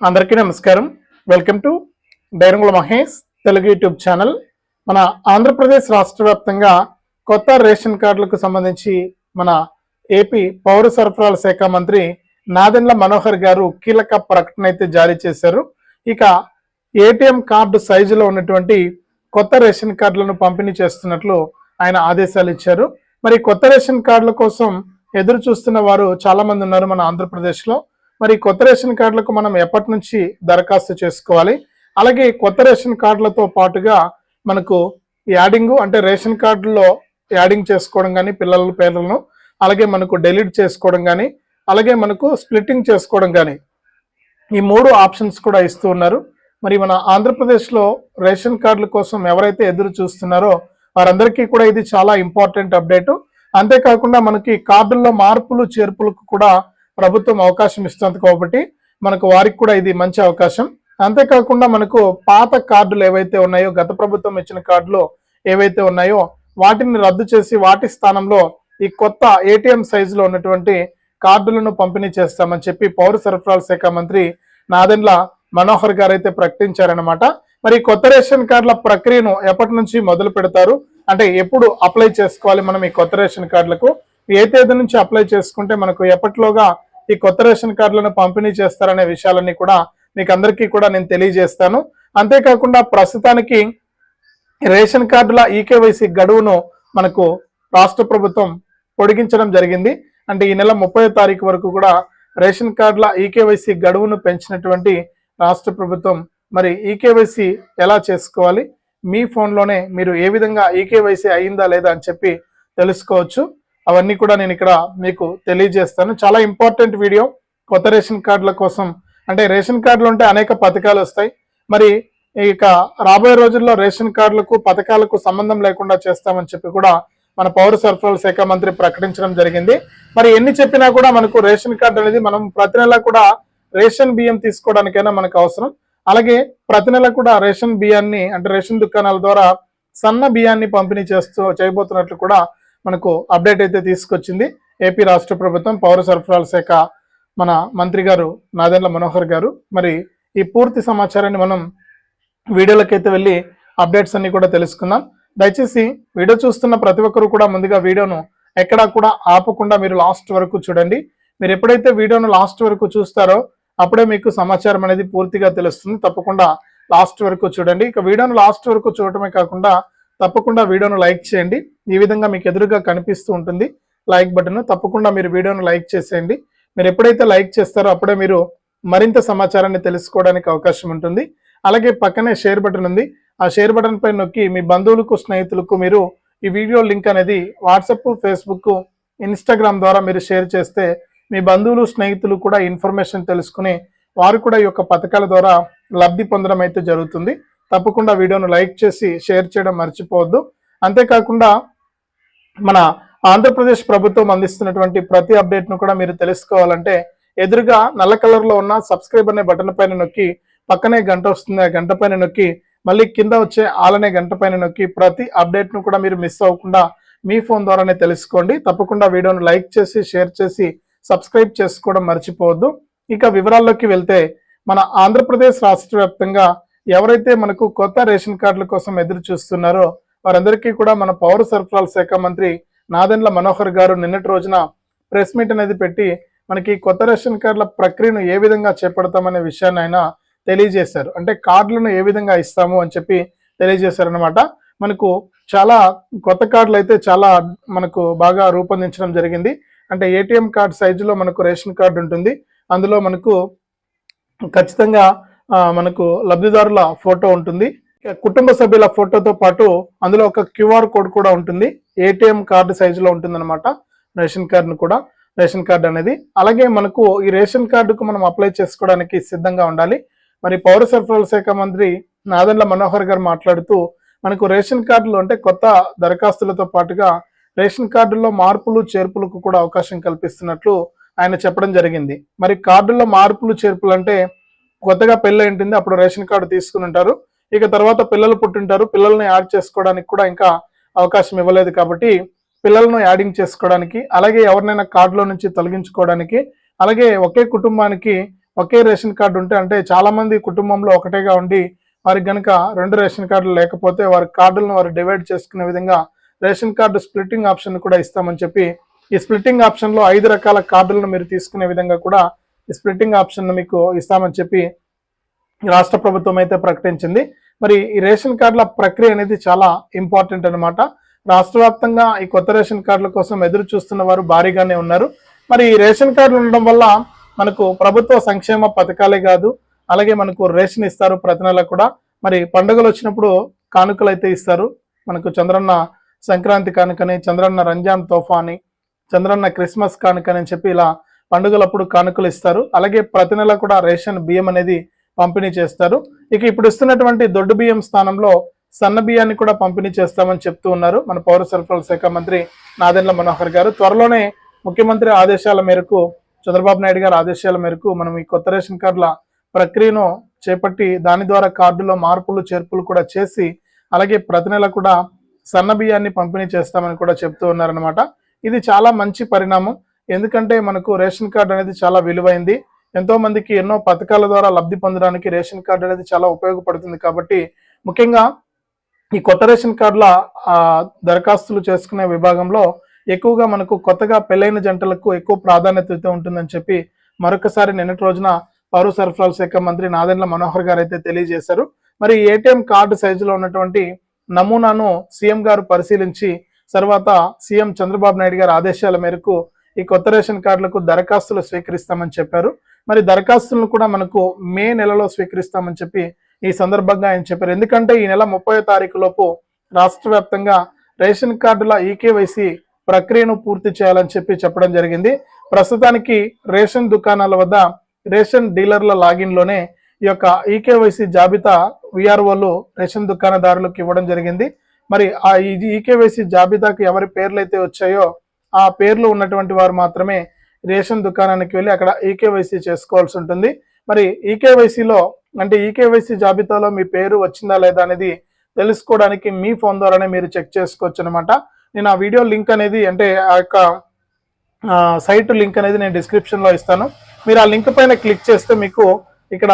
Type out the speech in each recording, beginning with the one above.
అందరికీ నమస్కారం. Welcome to డైరంగుల మహేష్ తెలుగు యూట్యూబ్ ఛానల్ మన ఆంధ్రప్రదేశ్ రాష్ట్ర వ్యాప్తంగా కొత్త రేషన్ కార్డులకు సంబంధించి మన ఏపీ పౌర సరఫరాల శాఖ మంత్రి నాదెండ్ల మనోహర్ గారు కీలక ప్రకటన అయితే జారీ చేశారు. ఇక ఏటీఎం కార్డు సైజులో ఉన్నటువంటి కొత్త రేషన్ కార్డులను పంపిణీ చేస్తున్నట్లు ఆయన ఆదేశాలు ఇచ్చారు. మరి కొత్త రేషన్ కార్డుల కోసం ఎదురు చూస్తున్న వారు చాలామంది ఉన్నారు మన ఆంధ్రప్రదేశ్లో. మరి కొత్త రేషన్ కార్డులకు మనం ఎప్పటి నుంచి దరఖాస్తు చేసుకోవాలి? అలాగే కొత్త రేషన్ కార్డులతో పాటుగా మనకు యాడింగ్ అంటే రేషన్ కార్డులో యాడింగ్ చేసుకోవడం కానీ పిల్లల పేర్లను అలాగే మనకు డెలీట్ చేసుకోవడం కానీ అలాగే మనకు స్ప్లిట్టింగ్ చేసుకోవడం కానీ ఈ మూడు ఆప్షన్స్ కూడా ఇస్తూ ఉన్నారు. మరి మన ఆంధ్రప్రదేశ్లో రేషన్ కార్డుల కోసం ఎవరైతే ఎదురు చూస్తున్నారో వారందరికీ కూడా ఇది చాలా ఇంపార్టెంట్ అప్డేటు. అంతేకాకుండా మనకి కార్డుల్లో మార్పులు చేర్పులకు కూడా ప్రభుత్వం అవకాశం ఇస్తుంది కాబట్టి మనకు వారికి కూడా ఇది మంచి అవకాశం. అంతేకాకుండా మనకు పాత కార్డులు ఏవైతే ఉన్నాయో గత ప్రభుత్వం ఇచ్చిన కార్డులు ఏవైతే ఉన్నాయో వాటిని రద్దు చేసి వాటి స్థానంలో ఈ కొత్త ఏటీఎం సైజులో ఉన్నటువంటి కార్డులను పంపిణీ చేస్తామని చెప్పి పౌర సరఫరాల శాఖ మంత్రి నాదెండ్ల మనోహర్ గారు అయితే ప్రకటించారనమాట మరి కొత్త రేషన్ కార్డుల ప్రక్రియను ఎప్పటి నుంచి మొదలు పెడతారు? అంటే ఎప్పుడు అప్లై చేసుకోవాలి మనం ఈ కొత్త రేషన్ కార్డులకు? ఏ తేదీ నుంచి అప్లై చేసుకుంటే మనకు ఎప్పటిలోగా ఈ కొత్త రేషన్ కార్డులను పంపిణీ చేస్తారనే విషయాలన్నీ కూడా మీకు అందరికీ కూడా నేను తెలియజేస్తాను. అంతేకాకుండా ప్రస్తుతానికి రేషన్ కార్డుల ఈకేవైసీ గడువును మనకు రాష్ట్ర ప్రభుత్వం పొడిగించడం జరిగింది. అంటే ఈ నెల ముప్పై తారీఖు వరకు కూడా రేషన్ కార్డుల ఈకేవైసీ గడువును పెంచినటువంటి రాష్ట్ర ప్రభుత్వం మరి ఈకేవైసీ ఎలా చేసుకోవాలి? మీ ఫోన్లోనే మీరు ఏ విధంగా ఈకేవైసీ అయిందా లేదా అని చెప్పి తెలుసుకోవచ్చు. అవన్నీ కూడా నేను ఇక్కడ మీకు తెలియజేస్తాను. చాలా ఇంపార్టెంట్ వీడియో. కొత్త రేషన్ కార్డుల కోసం. అంటే రేషన్ కార్డులు ఉంటే అనేక పథకాలు వస్తాయి. మరి ఇక రాబోయే రోజుల్లో రేషన్ కార్డులకు పథకాలకు సంబంధం లేకుండా చేస్తామని చెప్పి కూడా మన పౌర సరఫరాల శాఖ మంత్రి ప్రకటించడం జరిగింది. మరి ఎన్ని చెప్పినా కూడా మనకు రేషన్ కార్డు అనేది మనం ప్రతి నెల కూడా రేషన్ బియ్యం తీసుకోవడానికైనా మనకు అవసరం. అలాగే ప్రతి నెల కూడా రేషన్ బియ్యాన్ని అంటే రేషన్ దుకాణాల ద్వారా సన్న బియ్యాన్ని పంపిణీ చేస్తూ చేయబోతున్నట్లు కూడా మనకు అప్డేట్ అయితే తీసుకొచ్చింది. ఏపీ రాష్ట్ర ప్రభుత్వం పౌర సరఫరాల శాఖ మన మంత్రి గారు నాదెండ్ల మనోహర్ గారు. మరి ఈ పూర్తి సమాచారాన్ని మనం వీడియోలకైతే వెళ్ళి అప్డేట్స్ అన్ని కూడా తెలుసుకుందాం. దయచేసి వీడియో చూస్తున్న ప్రతి ఒక్కరు కూడా ముందుగా వీడియోను ఎక్కడా కూడా ఆపకుండా మీరు లాస్ట్ వరకు చూడండి. మీరు ఎప్పుడైతే వీడియోను లాస్ట్ వరకు చూస్తారో అప్పుడే మీకు సమాచారం అనేది పూర్తిగా తెలుస్తుంది. తప్పకుండా లాస్ట్ వరకు చూడండి. ఇక వీడియోను లాస్ట్ వరకు చూడటమే కాకుండా తప్పకుండా వీడియోను లైక్ చేయండి. ఈ విధంగా మీకు ఎదురుగా కనిపిస్తూ ఉంటుంది. లైక్ బటన్ తప్పకుండా మీరు వీడియోను లైక్ చేసేయండి. మీరు ఎప్పుడైతే లైక్ చేస్తారో అప్పుడే మీరు మరింత సమాచారాన్ని తెలుసుకోవడానికి అవకాశం ఉంటుంది. అలాగే పక్కనే షేర్ బటన్ ఉంది. ఆ షేర్ బటన్ పై నొక్కి మీ బంధువులకు స్నేహితులకు మీరు ఈ వీడియో లింక్ అనేది వాట్సప్ ఫేస్బుక్ ఇన్స్టాగ్రామ్ ద్వారా మీరు షేర్ చేస్తే మీ బంధువులు స్నేహితులు కూడా ఇన్ఫర్మేషన్ తెలుసుకుని వారు కూడా ఈ యొక్క పథకాల ద్వారా లబ్ధి పొందడం అయితే జరుగుతుంది. తప్పకుండా వీడియోను లైక్ చేసి షేర్ చేయడం మర్చిపోవద్దు. అంతేకాకుండా మన ఆంధ్రప్రదేశ్ ప్రభుత్వం అందిస్తున్నటువంటి ప్రతి అప్డేట్ను కూడా మీరు తెలుసుకోవాలంటే ఎదురుగా నల్ల కలర్లో ఉన్న సబ్స్క్రైబ్ అనే బటన్ పైన నొక్కి పక్కనే గంట వస్తుంది ఆ గంట పైన నొక్కి మళ్ళీ కింద వచ్చే ఆలనే గంట పైన నొక్కి ప్రతి అప్డేట్ను కూడా మీరు మిస్ అవ్వకుండా మీ ఫోన్ ద్వారానే తెలుసుకోండి. తప్పకుండా వీడియోను లైక్ చేసి షేర్ చేసి సబ్స్క్రైబ్ చేసుకోవడం మర్చిపోవద్దు. ఇక వివరాల్లోకి వెళ్తే మన ఆంధ్రప్రదేశ్ రాష్ట్ర వ్యాప్తంగా ఎవరైతే మనకు కొత్త రేషన్ కార్డుల కోసం ఎదురు చూస్తున్నారో వారందరికీ కూడా మన పౌర సరఫరాల శాఖ మంత్రి నాదెండ్ల మనోహర్ గారు నిన్నటి రోజున ప్రెస్ మీట్ అనేది పెట్టి మనకి కొత్త రేషన్ కార్డుల ప్రక్రియను ఏ విధంగా చేపడతామనే విషయాన్ని ఆయన తెలియజేశారు. అంటే కార్డులను ఏ విధంగా ఇస్తాము అని చెప్పి తెలియజేశారనమాట మనకు చాలా కొత్త కార్డులు అయితే చాలా మనకు బాగా రూపొందించడం జరిగింది. అంటే ఏటీఎం కార్డ్ సైజులో మనకు రేషన్ కార్డు ఉంటుంది. అందులో మనకు ఖచ్చితంగా మనకు లబ్ధిదారుల ఫోటో ఉంటుంది. కుటుంబ సభ్యుల ఫోటోతో పాటు అందులో ఒక క్యూఆర్ కోడ్ కూడా ఉంటుంది. ఏటీఎం కార్డు సైజులో ఉంటుందన్నమాట. రేషన్ కార్డును కూడా. రేషన్ కార్డు అనేది. అలాగే మనకు ఈ రేషన్ కార్డుకు మనం అప్లై చేసుకోవడానికి సిద్ధంగా ఉండాలి. మరి పౌర సరఫరాల శాఖ మంత్రి నాదండ్ల మనోహర్ గారు మాట్లాడుతూ మనకు రేషన్ కార్డులు అంటే కొత్త దరఖాస్తులతో పాటుగా రేషన్ కార్డుల్లో మార్పులు చేర్పులకు కూడా అవకాశం కల్పిస్తున్నట్లు ఆయన చెప్పడం జరిగింది. మరి కార్డుల్లో మార్పులు చేర్పులు అంటే కొత్తగా పెళ్ళి ఉంటుంది అప్పుడు రేషన్ కార్డు తీసుకుని ఉంటారు. ఇక తర్వాత పిల్లలు పుట్టింటారు పిల్లల్ని యాడ్ చేసుకోవడానికి కూడా ఇంకా అవకాశం ఇవ్వలేదు కాబట్టి పిల్లలను యాడింగ్ చేసుకోవడానికి అలాగే ఎవరినైనా కార్డులో నుంచి తొలగించుకోవడానికి అలాగే ఒకే కుటుంబానికి ఒకే రేషన్ కార్డు ఉంటే అంటే చాలామంది కుటుంబంలో ఒకటేగా ఉండి వారికి కనుక రెండు రేషన్ కార్డులు లేకపోతే వారి కార్డులను వారు డివైడ్ చేసుకునే విధంగా రేషన్ కార్డు స్ప్లిట్టింగ్ ఆప్షన్ కూడా ఇస్తామని చెప్పి ఈ స్ప్లిట్టింగ్ ఆప్షన్లో ఐదు రకాల కార్డులను మీరు తీసుకునే విధంగా కూడా స్ప్లిట్టింగ్ ఆప్షన్ మీకు ఇస్తామని చెప్పి రాష్ట్ర ప్రభుత్వం అయితే ప్రకటించింది. మరి ఈ రేషన్ కార్డుల ప్రక్రియ అనేది చాలా ఇంపార్టెంట్ అనమాట రాష్ట్ర వ్యాప్తంగా ఈ కొత్త రేషన్ కార్డుల కోసం ఎదురు చూస్తున్న వారు భారీగానే ఉన్నారు. మరి ఈ రేషన్ కార్డులు ఉండడం వల్ల మనకు ప్రభుత్వ సంక్షేమ పథకాలే కాదు అలాగే మనకు రేషన్ ఇస్తారు ప్రతి నెల కూడా. మరి పండుగలు వచ్చినప్పుడు కానుకలు అయితే ఇస్తారు. మనకు చంద్రన్న సంక్రాంతి కానుకని చంద్రన్న రంజాన్ తోఫా అని చంద్రన్న క్రిస్మస్ కానుకని అని చెప్పి ఇలా పండుగలప్పుడు కానుకలు ఇస్తారు. అలాగే ప్రతి నెల కూడా రేషన్ బియ్యం అనేది పంపిణీ చేస్తారు. ఇక ఇప్పుడు ఇస్తున్నటువంటి దొడ్డు బియ్యం స్థానంలో సన్న బియ్యాన్ని కూడా పంపిణీ చేస్తామని చెప్తూ ఉన్నారు మన పౌర సరఫరాల శాఖ మంత్రి నాదెండ్ల మనోహర్ గారు. త్వరలోనే ముఖ్యమంత్రి ఆదేశాల మేరకు చంద్రబాబు నాయుడు గారి ఆదేశాల మేరకు మనం ఈ కొత్త రేషన్ కార్డుల ప్రక్రియను చేపట్టి దాని ద్వారా కార్డులో మార్పులు చేర్పులు కూడా చేసి అలాగే ప్రతి నెల కూడా సన్న బియ్యాన్ని పంపిణీ చేస్తామని కూడా చెప్తూ ఉన్నారనమాట ఇది చాలా మంచి పరిణామం. ఎందుకంటే మనకు రేషన్ కార్డు అనేది చాలా విలువైంది. ఎంతో మందికి ఎన్నో పథకాల ద్వారా లబ్ధి పొందడానికి రేషన్ కార్డు అనేది చాలా ఉపయోగపడుతుంది కాబట్టి ముఖ్యంగా ఈ కొత్త రేషన్ కార్డుల దరఖాస్తులు చేసుకునే విభాగంలో ఎక్కువగా మనకు కొత్తగా పెళ్ళైన జంటలకు ఎక్కువ ప్రాధాన్యత అయితే ఉంటుందని చెప్పి మరొకసారి నిన్నటి రోజున పౌర సరఫరాల శాఖ మంత్రి నాదెండ్ల మనోహర్ గారు అయితే తెలియజేశారు. మరి ఏటీఎం కార్డు సైజులో ఉన్నటువంటి నమూనాను సీఎం గారు పరిశీలించి తర్వాత సీఎం చంద్రబాబు నాయుడు గారి ఆదేశాల మేరకు ఈ కొత్త రేషన్ కార్డులకు దరఖాస్తులు స్వీకరిస్తామని చెప్పారు. మరి దరఖాస్తులను కూడా మనకు మే నెలలో స్వీకరిస్తామని చెప్పి ఈ సందర్భంగా ఆయన చెప్పారు. ఎందుకంటే ఈ నెల ముప్పై తారీఖు లోపు రాష్ట్ర వ్యాప్తంగా రేషన్ కార్డుల ఈకేవైసీ ప్రక్రియను పూర్తి చేయాలని చెప్పి చెప్పడం జరిగింది. ప్రస్తుతానికి రేషన్ దుకాణాల వద్ద రేషన్ డీలర్ల లాగిన్లోనే ఈ యొక్క ఈకేవైసీ జాబితా విఆర్ఓలు రేషన్ దుకాణదారులకు ఇవ్వడం జరిగింది. మరి ఆ ఈకేవైసీ జాబితాకు ఎవరి పేర్లు అయితే వచ్చాయో ఆ పేర్లు ఉన్నటువంటి వారు మాత్రమే రేషన్ దుకాణానికి వెళ్ళి అక్కడ ఈకేవైసీ చేసుకోవాల్సి ఉంటుంది. మరి ఈకేవైసీలో అంటే ఈకేవైసీ జాబితాలో మీ పేరు వచ్చిందా లేదా అనేది తెలుసుకోవడానికి మీ ఫోన్ ద్వారానే మీరు చెక్ చేసుకోవచ్చు అనమాట నేను ఆ వీడియో లింక్ అనేది అంటే ఆ యొక్క సైట్ లింక్ అనేది నేను డిస్క్రిప్షన్లో ఇస్తాను. మీరు ఆ లింక్ పైన క్లిక్ చేస్తే మీకు ఇక్కడ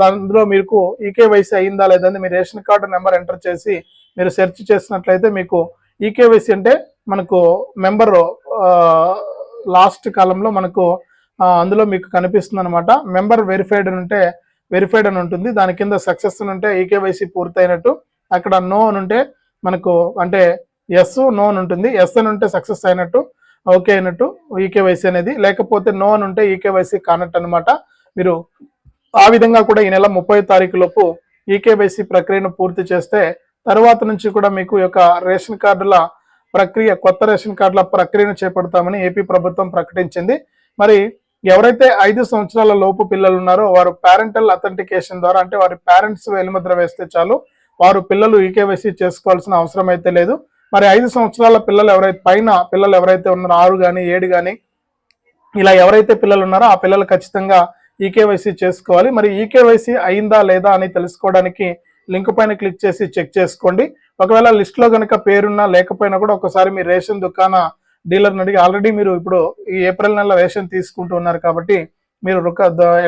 దానిలో మీకు ఈకేవైసీ అయిందా లేదా అని మీ రేషన్ కార్డు నెంబర్ ఎంటర్ చేసి మీరు సెర్చ్ చేసినట్లయితే మీకు ఈకేవైసీ అంటే మనకు మెంబర్ లాస్ట్ కాలంలో మనకు అందులో మీకు కనిపిస్తుంది అనమాట మెంబర్ వెరిఫైడ్ అని ఉంటే వెరిఫైడ్ అని ఉంటుంది. దాని కింద సక్సెస్ అని ఉంటే ఈకేవైసీ పూర్తయినట్టు. అక్కడ నో అని ఉంటే మనకు అంటే ఎస్ నో అని ఉంటుంది. ఎస్ అని ఉంటే సక్సెస్ అయినట్టు ఓకే అయినట్టు ఈకేవైసీ అనేది. లేకపోతే నో అని ఉంటే ఈకేవైసీ కానట్టు అనమాట మీరు ఆ విధంగా కూడా ఈ నెల ముప్పై తారీఖు లోపు ఈకేవైసీ ప్రక్రియను పూర్తి చేస్తే తర్వాత నుంచి కూడా మీకు యొక్క రేషన్ కార్డుల ప్రక్రియ కొత్త రేషన్ కార్డుల ప్రక్రియను చేపడతామని ఏపీ ప్రభుత్వం ప్రకటించింది. మరి ఎవరైతే ఐదు సంవత్సరాల లోపు పిల్లలు ఉన్నారో వారు పేరెంటల్ అథెంటికేషన్ ద్వారా అంటే వారి పేరెంట్స్ వెలుముద్ర వేస్తే చాలు. వారు పిల్లలు ఈకేవైసీ చేసుకోవాల్సిన అవసరం అయితే లేదు. మరి ఐదు సంవత్సరాల పిల్లలు ఎవరైతే పైన పిల్లలు ఎవరైతే ఉన్నారో ఆరు కానీ ఏడు కానీ ఇలా ఎవరైతే పిల్లలు ఉన్నారో ఆ పిల్లలు ఖచ్చితంగా ఈకేవైసీ చేసుకోవాలి. మరి ఈకేవైసీ అయిందా లేదా అని తెలుసుకోవడానికి లింక్ పైన క్లిక్ చేసి చెక్ చేసుకోండి. ఒకవేళ లిస్ట్లో కనుక పేరున్నా లేకపోయినా కూడా ఒకసారి మీ రేషన్ దుకాణ డీలర్ని అడిగి ఆల్రెడీ మీరు ఇప్పుడు ఈ ఏప్రిల్ నెల రేషన్ తీసుకుంటూ ఉన్నారు కాబట్టి మీరు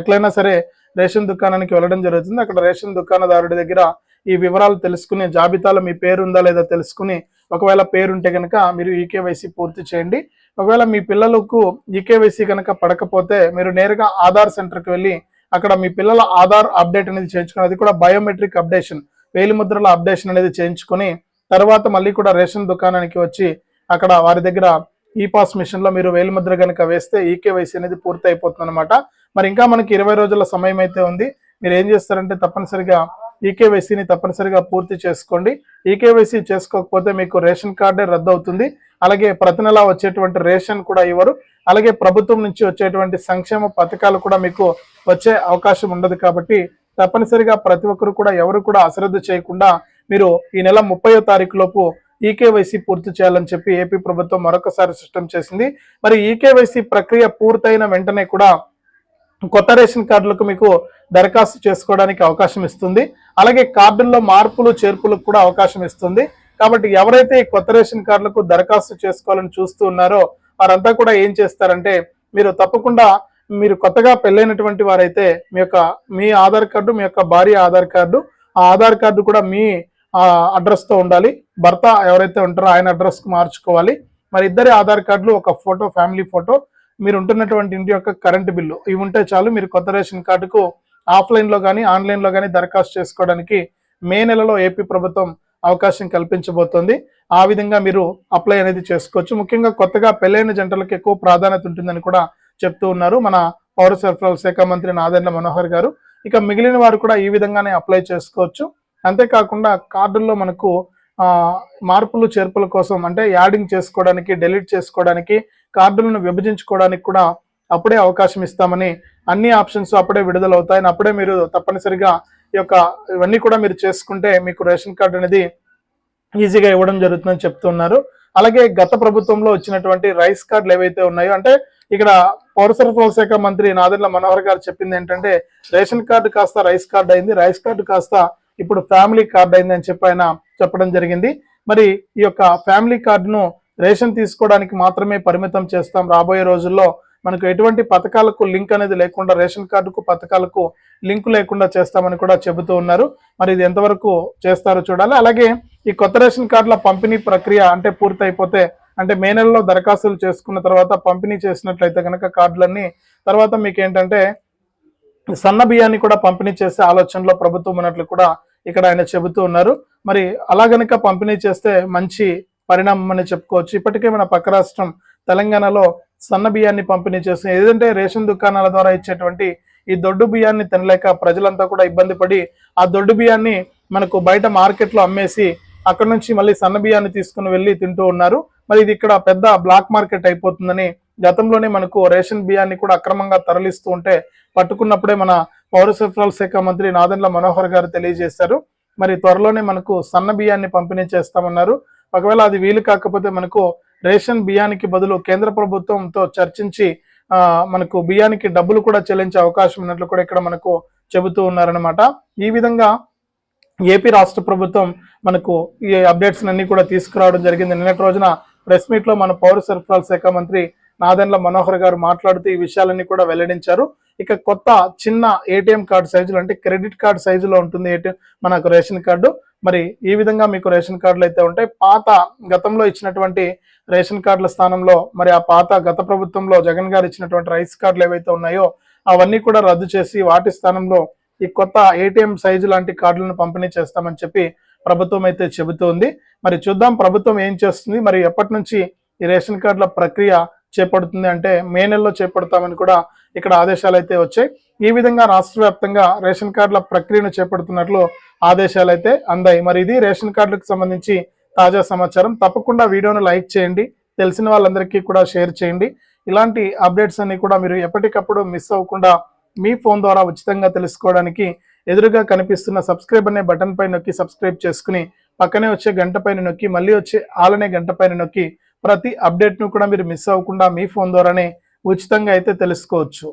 ఎట్లయినా సరే రేషన్ దుకాణానికి వెళ్ళడం జరుగుతుంది. అక్కడ రేషన్ దుకాణదారుడి దగ్గర ఈ వివరాలు తెలుసుకుని జాబితాలో మీ పేరు ఉందా లేదా తెలుసుకుని ఒకవేళ పేరు ఉంటే కనుక మీరు ఈకేవైసీ పూర్తి చేయండి. ఒకవేళ మీ పిల్లలకు ఈకేవైసీ కనుక పడకపోతే మీరు నేరుగా ఆధార్ సెంటర్కి వెళ్ళి అక్కడ మీ పిల్లల ఆధార్ అప్డేట్ అనేది చేయించుకుని అది కూడా బయోమెట్రిక్ అప్డేషన్ వేలిముద్రల అప్డేషన్ అనేది చేయించుకొని తర్వాత మళ్ళీ కూడా రేషన్ దుకాణానికి వచ్చి అక్కడ వారి దగ్గర ఈ పాస్ మిషన్లో మీరు వేలిముద్ర కనుక వేస్తే ఈకేవైసీ అనేది పూర్తి అయిపోతుంది అనమాట మరి ఇంకా మనకి ఇరవై రోజుల సమయం అయితే ఉంది. మీరు ఏం చేస్తారంటే తప్పనిసరిగా ఈకేవైసీని తప్పనిసరిగా పూర్తి చేసుకోండి. ఈకేవైసీ చేసుకోకపోతే మీకు రేషన్ కార్డే రద్దు అవుతుంది. అలాగే ప్రతి నెల వచ్చేటువంటి రేషన్ కూడా ఇవ్వరు. అలాగే ప్రభుత్వం నుంచి వచ్చేటువంటి సంక్షేమ పథకాలు కూడా మీకు వచ్చే అవకాశం ఉండదు కాబట్టి తప్పనిసరిగా ప్రతి ఒక్కరు కూడా ఎవరు కూడా అశ్రద్ధ చేయకుండా మీరు ఈ నెల ముప్పయో తారీఖు లోపు ఈకేవైసీ పూర్తి చేయాలని చెప్పి ఏపీ ప్రభుత్వం మరొకసారి సిస్టమ్ చేసింది. మరి ఈకేవైసీ ప్రక్రియ పూర్తయిన వెంటనే కూడా కొత్త రేషన్ కార్డులకు మీకు దరఖాస్తు చేసుకోవడానికి అవకాశం ఇస్తుంది. అలాగే కార్డుల్లో మార్పులు చేర్పులకు కూడా అవకాశం ఇస్తుంది. కాబట్టి ఎవరైతే ఈ కొత్త రేషన్ కార్డులకు దరఖాస్తు చేసుకోవాలని చూస్తూ ఉన్నారో వారంతా కూడా ఏం చేస్తారంటే మీరు తప్పకుండా మీరు కొత్తగా పెళ్ళైనటువంటి వారైతే మీ యొక్క మీ ఆధార్ కార్డు మీ యొక్క భార్య ఆధార్ కార్డు ఆ ఆధార్ కార్డు కూడా మీ అడ్రస్తో ఉండాలి. భర్త ఎవరైతే ఉంటారో ఆయన అడ్రస్కు మార్చుకోవాలి. మరి ఇద్దరి ఆధార్ కార్డులు ఒక ఫోటో ఫ్యామిలీ ఫోటో మీరు ఉంటున్నటువంటి ఇంటి యొక్క కరెంటు బిల్లు ఇవి ఉంటే చాలు మీరు కొత్త రేషన్ కార్డుకు ఆఫ్లైన్లో కానీ ఆన్లైన్లో కానీ దరఖాస్తు చేసుకోవడానికి మే నెలలో ఏపీ ప్రభుత్వం అవకాశం కల్పించబోతోంది. ఆ విధంగా మీరు అప్లై అనేది చేసుకోవచ్చు. ముఖ్యంగా కొత్తగా పెళ్ళైన జంటలకు ఎక్కువ ప్రాధాన్యత ఉంటుందని కూడా చెప్తూ ఉన్నారు మన పౌర సరఫరాల శాఖ మంత్రి నాదెండ్ల మనోహర్ గారు. ఇక మిగిలిన వారు కూడా ఈ విధంగానే అప్లై చేసుకోవచ్చు. అంతేకాకుండా కార్డుల్లో మనకు మార్పులు చేర్పుల కోసం అంటే యాడింగ్ చేసుకోవడానికి డెలీట్ చేసుకోవడానికి కార్డులను విభజించుకోవడానికి కూడా అప్పుడే అవకాశం ఇస్తామని అన్ని ఆప్షన్స్ అప్పుడే విడుదలవుతాయని అప్పుడే మీరు తప్పనిసరిగా ఈ యొక్క ఇవన్నీ కూడా మీరు చేసుకుంటే మీకు రేషన్ కార్డు అనేది ఈజీగా ఇవ్వడం జరుగుతుందని చెప్తున్నారు. అలాగే గత ప్రభుత్వంలో వచ్చినటువంటి రైస్ కార్డులు ఏవైతే ఉన్నాయో అంటే ఇక్కడ పౌర సరఫరాల శాఖ మంత్రి నాదెండ్ల మనోహర్ గారు చెప్పింది ఏంటంటే రేషన్ కార్డు కాస్త రైస్ కార్డు అయింది రైస్ కార్డు కాస్త ఇప్పుడు ఫ్యామిలీ కార్డు అయింది అని చెప్పి ఆయన చెప్పడం జరిగింది. మరి ఈ యొక్క ఫ్యామిలీ కార్డును రేషన్ తీసుకోవడానికి మాత్రమే పరిమితం చేస్తాం రాబోయే రోజుల్లో. మనకు ఎటువంటి పథకాలకు లింక్ అనేది లేకుండా రేషన్ కార్డుకు పథకాలకు లింక్ లేకుండా చేస్తామని కూడా చెబుతూ ఉన్నారు. మరి ఇది ఎంతవరకు చేస్తారో చూడాలి. అలాగే ఈ కొత్త రేషన్ కార్డుల పంపిణీ ప్రక్రియ అంటే పూర్తయిపోతే అంటే మే నెలలో దరఖాస్తులు చేసుకున్న తర్వాత పంపిణీ చేసినట్లయితే కనుక కార్డులన్నీ తర్వాత మీకు ఏంటంటే సన్న బియ్యాన్ని కూడా పంపిణీ చేసే ఆలోచనలో ప్రభుత్వం ఉన్నట్లు కూడా ఇక్కడ ఆయన చెబుతూ ఉన్నారు. మరి అలాగనుక పంపిణీ చేస్తే మంచి పరిణామం అని చెప్పుకోవచ్చు. ఇప్పటికే మన పక్క రాష్ట్రం తెలంగాణలో సన్న బియ్యాన్ని పంపిణీ చేస్తుంది. ఏదంటే రేషన్ దుకాణాల ద్వారా ఇచ్చేటువంటి ఈ దొడ్డు బియ్యాన్ని తినలేక ప్రజలంతా కూడా ఇబ్బంది పడి ఆ దొడ్డు బియ్యాన్ని మనకు బయట మార్కెట్లో అమ్మేసి అక్కడ నుంచి మళ్ళీ సన్న బియ్యాన్ని తీసుకుని వెళ్ళి తింటూ ఉన్నారు. మరి ఇది ఇక్కడ పెద్ద బ్లాక్ మార్కెట్ అయిపోతుందని గతంలోనే మనకు రేషన్ బియ్యాన్ని కూడా అక్రమంగా తరలిస్తూ ఉంటే పట్టుకున్నప్పుడే మన పౌర సరఫరాల శాఖ మంత్రి నాదెండ్ల మనోహర్ గారు తెలియజేశారు. మరి త్వరలోనే మనకు సన్న బియ్యాన్ని పంపిణీ చేస్తామన్నారు. ఒకవేళ అది వీలు కాకపోతే మనకు రేషన్ బియ్యానికి బదులు కేంద్ర ప్రభుత్వంతో చర్చించి మనకు బియ్యానికి డబ్బులు కూడా చెల్లించే అవకాశం ఉన్నట్లు కూడా ఇక్కడ మనకు చెబుతూ ఉన్నారనమాట ఈ విధంగా ఏపీ రాష్ట్ర ప్రభుత్వం మనకు ఈ అప్డేట్స్ అన్ని కూడా తీసుకురావడం జరిగింది. నిన్నటి రోజున ప్రెస్ మీట్లో మన పౌర సరఫరాల శాఖ మంత్రి నాదెండ్ల మనోహర్ గారు మాట్లాడుతూ ఈ విషయాలన్నీ కూడా వెల్లడించారు. ఇక కొత్త చిన్న ఏటీఎం కార్డు సైజులో అంటే క్రెడిట్ కార్డు సైజులో ఉంటుంది ఏటీఎం మనకు రేషన్ కార్డు. మరి ఈ విధంగా మీకు రేషన్ కార్డులు అయితే ఉంటాయి. పాత గతంలో ఇచ్చినటువంటి రేషన్ కార్డుల స్థానంలో మరి ఆ పాత గత ప్రభుత్వంలో జగన్ గారు ఇచ్చినటువంటి రైస్ కార్డులు ఏవైతే ఉన్నాయో అవన్నీ కూడా రద్దు చేసి వాటి స్థానంలో ఈ కొత్త ఏటీఎం సైజు లాంటి కార్డులను పంపిణీ చేస్తామని చెప్పి ప్రభుత్వం అయితే చెబుతోంది. మరి చూద్దాం ప్రభుత్వం ఏం చేస్తుంది. మరి ఎప్పటి నుంచి ఈ రేషన్ కార్డుల ప్రక్రియ చేపడుతుంది అంటే మే నెలలో చేపడతామని కూడా ఇక్కడ ఆదేశాలు అయితే వచ్చాయి. ఈ విధంగా రాష్ట్ర వ్యాప్తంగా రేషన్ కార్డుల ప్రక్రియను చేపడుతున్నట్లు ఆదేశాలు అయితే అందాయి. మరి ఇది రేషన్ కార్డులకు సంబంధించి తాజా సమాచారం. తప్పకుండా వీడియోను లైక్ చేయండి తెలిసిన వాళ్ళందరికీ కూడా షేర్ చేయండి. ఇలాంటి అప్డేట్స్ అన్ని కూడా మీరు ఎప్పటికప్పుడు మిస్ అవ్వకుండా మీ ఫోన్ ద్వారా ఉచితంగా తెలుసుకోవడానికి ఎదురుగా కనిపిస్తున్న సబ్స్క్రైబ్ అనే బటన్ పై నొక్కి సబ్స్క్రైబ్ చేసుకుని పక్కనే వచ్చే గంట పైన నొక్కి మళ్ళీ వచ్చే ఆలనే గంట పైన నొక్కి ప్రతి అప్డేట్ను కూడా మీరు మిస్ అవ్వకుండా మీ ఫోన్ ద్వారానే ఉచితంగా అయితే తెలుసుకోవచ్చు.